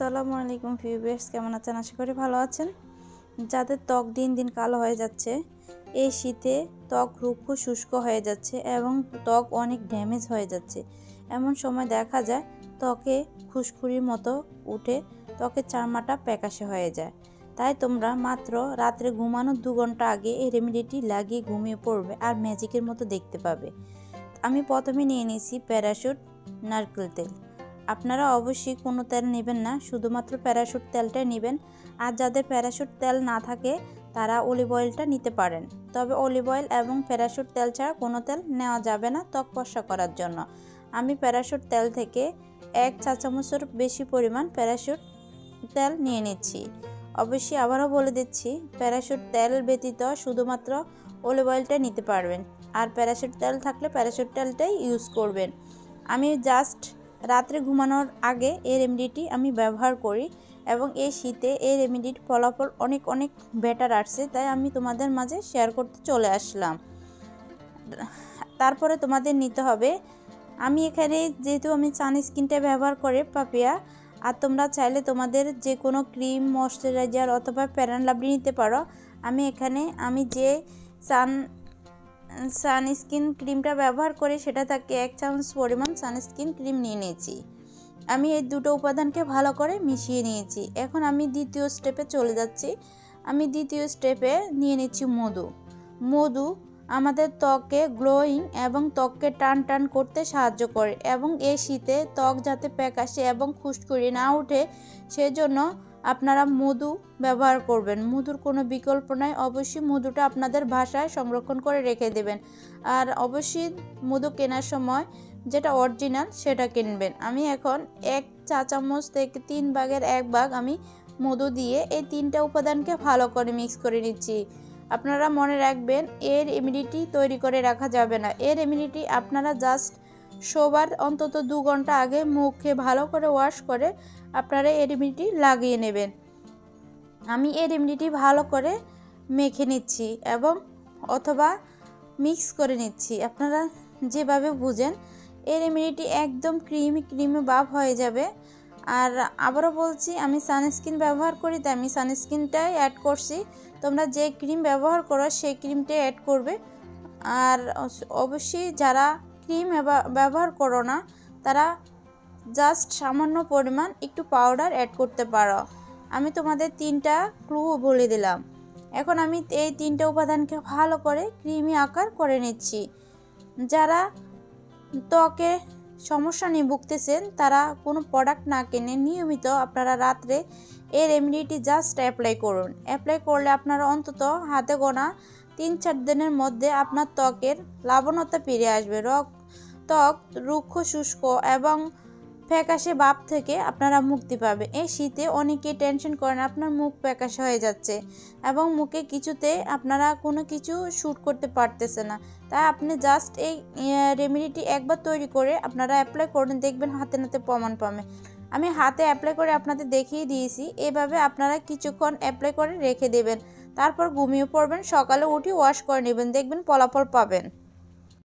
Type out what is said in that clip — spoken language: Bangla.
আসসালামু আলাইকুম ভিউয়ার্স, কেমন আছেন? আশা করি ভালো আছেন। যাদের ত্বক দিন দিন কালো হয়ে যাচ্ছে, এই শীতে ত্বক রুক্ষ শুষ্ক হয়ে যাচ্ছে এবং ত্বক অনেক ড্যামেজ হয়ে যাচ্ছে। এমন সময় দেখা যায়, ত্বকে খুশখুরির মতো উঠে ত্বকের চারমাটা প্যাকাশে হয়ে যায়। তাই তোমরা মাত্র রাত্রে ঘুমানোর দু ঘণ্টা আগে এই রেমেডিটি লাগিয়ে ঘুমিয়ে পড়বে আর ম্যাজিকের মতো দেখতে পাবে। আমি প্রথমে নিয়ে নিয়েছি প্যারাশুট নারকেল তেল। আপনারা অবশ্যই কোনো তেল নেবেন না, শুধুমাত্র প্যারাশুট তেলটাই নেবেন। আর যাদের প্যারাশুট তেল না থাকে, তারা অলিভ অয়েলটা নিতে পারেন। তবে অলিভ অয়েল এবং প্যারাশুট তেল ছাড়া কোনো তেল নেওয়া যাবে না ত্বক ফর্সা করার জন্য। আমি প্যারাশুট তেল থেকে এক চা চামচের বেশি পরিমাণ প্যারাশুট তেল নিয়ে নিচ্ছি। অবশ্যই আবারও বলে দিচ্ছি, প্যারাশুট তেল ব্যতীত শুধুমাত্র অলিভ অয়েলটা নিতে পারবেন। আর প্যারাশুট তেল থাকলে প্যারাশুট তেলটাই ইউজ করবেন। আমি জাস্ট রাত্রে ঘুমানোর আগে এই রেমেডিটি আমি ব্যবহার করি এবং এই শীতে এই রেমেডির ফলাফল অনেক অনেক বেটার আসছে। তাই আমি তোমাদের মাঝে শেয়ার করতে চলে আসলাম। তারপরে তোমাদের নিতে হবে, আমি এখানে যেহেতু আমি চান স্কিনটা ব্যবহার করে পাপিয়া আর তোমরা চাইলে তোমাদের যে কোনো ক্রিম ময়শ্চারাইজার অথবা প্যারান লাভলি নিতে পারো। আমি এখানে, আমি যে সান সানস্ক্রিন ক্রিমটা ব্যবহার করে সেটা থাকে এক চামচ পরিমাণ সানস্ক্রিন ক্রিম নিয়ে নিয়েছি। আমি এই দুটো উপাদানকে ভালো করে মিশিয়ে নিয়েছি। এখন আমি দ্বিতীয় স্টেপে চলে যাচ্ছি। আমি দ্বিতীয় স্টেপে নিয়ে নিচ্ছি মধু। মধু আমাদের ত্বকে গ্লোয়িং এবং ত্বককে টান টান করতে সাহায্য করে এবং এই শীতে ত্বক যাতে প্যাকাশে এবং খুশকুড়ি না ওঠে, সেজন্য আপনারা মধু ব্যবহার করবেন। মধুর কোনো বিকল্প নাই। অবশ্যই মধুটা আপনাদের ভাষায় সংরক্ষণ করে রেখে দেবেন। আর অবশ্যই মধু কেনার সময় যেটা অরিজিনাল সেটা কিনবেন। আমি এখন এক চা চামচ থেকে তিন ভাগের এক ভাগ আমি মধু দিয়ে এই তিনটা উপাদানকে ভালো করে মিক্স করে নিচ্ছি। আপনারা মনে রাখবেন, এর ইমিউনিটি তৈরি করে রাখা যাবে না। এর ইমিউনিটি আপনারা জাস্ট শোবার অন্তত দু ঘণ্টা আগে মুখে ভালো করে ওয়াশ করে আপনারা এই রেমেডিটি লাগিয়ে নেবেন। আমি এই রেমেডিটি ভালো করে মেখে নিচ্ছি এবং অথবা মিক্স করে নিচ্ছি। আপনারা যেভাবে বুঝেন এই রেমেডিটি একদম ক্রিমি ক্রিমি ভাব হয়ে যাবে। আর আবারও বলছি, আমি সানস্ক্রিন ব্যবহার করি, তাই আমি সানস্ক্রিনটাই অ্যাড করছি। তোমরা যে ক্রিম ব্যবহার করো, সেই ক্রিমটাই অ্যাড করবে। আর অবশ্যই যারা ক্রিম ব্যবহার করো না, তারা জাস্ট সামান্য পরিমাণ একটু পাউডার অ্যাড করতে পারো। আমি তোমাদের তিনটা ক্লু বলে দিলাম। এখন আমি এই তিনটা উপাদানকে ভালো করে ক্রিমি আকার করে নিচ্ছি। যারা ত্বকে সমস্যা নিয়ে ভুগতেছেন, তারা কোনো প্রোডাক্ট না কেনে নিয়মিত আপনারা রাত্রে এই রেমেডিটি জাস্ট অ্যাপ্লাই করুন। অ্যাপ্লাই করলে আপনারা অন্তত হাতে গোনা তিন চার দিনের মধ্যে আপনার ত্বকের লাবণতা ফিরে আসবে। রক ত্বক রুক্ষ, শুষ্ক এবং ফ্যাকাশে ভাব থেকে আপনারা মুক্তি পাবে। এই শীতে অনেকে টেনশন করেন, আপনার মুখ ফ্যাকাশে হয়ে যাচ্ছে এবং মুখে কিছুতে আপনারা কোনো কিছু শ্যুট করতে পারতেছে না। তাই আপনি জাস্ট এই রেমেডিটি একবার তৈরি করে আপনারা অ্যাপ্লাই করুন, দেখবেন হাতে নাতে প্রমাণ পাবে। আমি হাতে অ্যাপ্লাই করে আপনাদের দেখিয়ে দিয়েছি, এভাবে আপনারা কিছুক্ষণ অ্যাপ্লাই করে রেখে দেবেন। তারপর ঘুমিয়ে পড়বেন, সকালে উঠে ওয়াশ করে নেবেন, দেখবেন ফলাফল পাবেন।